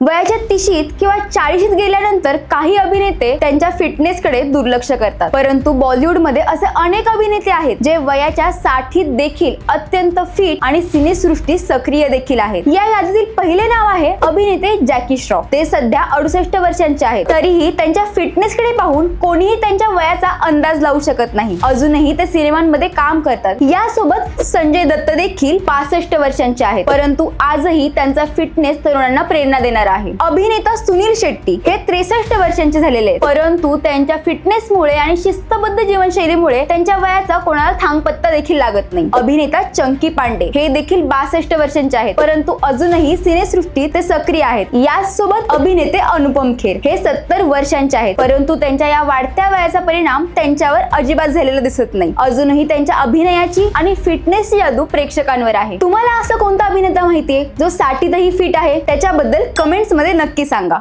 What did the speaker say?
वयाच्या तिशीत किंवा चाळीशीत गेल्यानंतर काही अभिनेते त्यांच्या फिटनेसकडे दुर्लक्ष करतात. परंतु बॉलिवूडमध्ये असे अनेक अभिनेते आहेत जे वयाच्या साठीत देखील अत्यंत फिट आणि सिनेसृष्टी सक्रिय देखील आहेत. या यादीतील पहिले नाव आहे अभिनेते जॅकी श्रॉफ. ते सध्या अडुसष्ट वर्षांचे आहेत. तरीही त्यांच्या फिटनेसकडे पाहून कोणीही त्यांच्या वयाचा अंदाज लावू शकत नाही. अजूनही ते सिनेमांमध्ये काम करतात. यासोबत संजय दत्त देखील पासष्ट वर्षांचे आहेत. परंतु आजही त्यांचा फिटनेस तरुणांना प्रेरणा देणार आहे. अभिनेता सुनील शेट्टी हे त्रेसष्ट वर्षांचे झालेले आहेत. परंतु त्यांच्या फिटनेसमुळे आणि शिस्तबद्ध जीवनशैलीमुळे त्यांच्या वयाचा कोणाला थांगपत्ता देखील लागत नाही. अभिनेता चंकी पांडे हे देखील बासष्ट वर्षांचे आहेत. परंतु अजूनही सिनेसृष्टीत ते सक्रिय आहेत. याचसोबत अभिनेते अनुपम खेर हे सत्तर वर्षांचे आहेत. परंतु त्यांच्या या वाढत्या वयाचा परिणाम त्यांच्यावर अजिबात झालेला दिसत नाही. अजूनही त्यांच्या अभिनयाची आणि फिटनेस जादू प्रेक्षकांवर आहे. तुम्हाला असं कोणता अभिनेता माहितीये जो साठीतही फिट आहे? त्याच्याबद्दल कमेंट मध्ये नक्की सांगा.